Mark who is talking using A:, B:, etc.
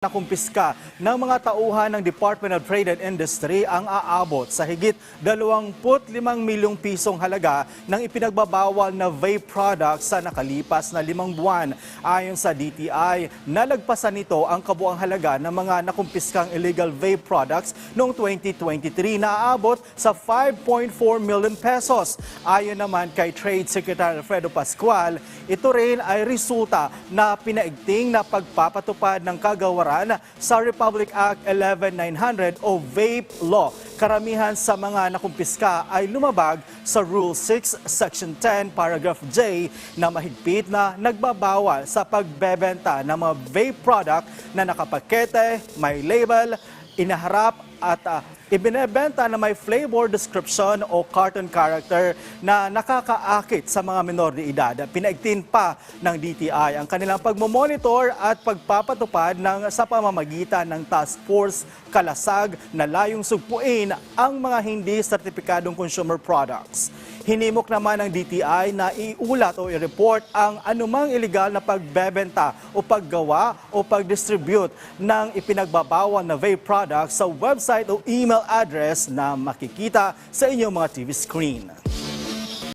A: Nakumpiska ng mga tauhan ng Department of Trade and Industry ang aabot sa higit 25 milyong pisong halaga ng ipinagbabawal na vape products sa nakalipas na limang buwan. Ayon sa DTI, nalagpasan nito ang kabuang halaga ng mga nakumpiskang illegal vape products noong 2023 na aabot sa 5.4 million pesos. Ayon naman kay Trade Secretary Alfredo Pascual, ito rin ay resulta na pinaigting na pagpapatupad ng kagawaran sa Republic Act 11900 o Vape Law. Karamihan sa mga nakumpiska ay lumabag sa Rule 6, Section 10, Paragraph J na mahigpit na nagbabawal sa pagbebenta ng mga vape product na nakapakete, may label, inaharap at ah, ibinebenta na may flavor description o cartoon character na nakakaakit sa mga menor de edad. Pinaigtin pa ng DTI ang kanilang pagmomonitor at pagpapatupad ng sa pamamagitan ng Task Force Kalasag na layong sugpuin ang mga hindi sertipikadong consumer products. Hinimok naman ng DTI na iulat o i-report ang anumang illegal na pagbebenta o paggawa o pagdistribute ng ipinagbabawal na vape products sa website o email address na makikita sa inyong mga TV screen.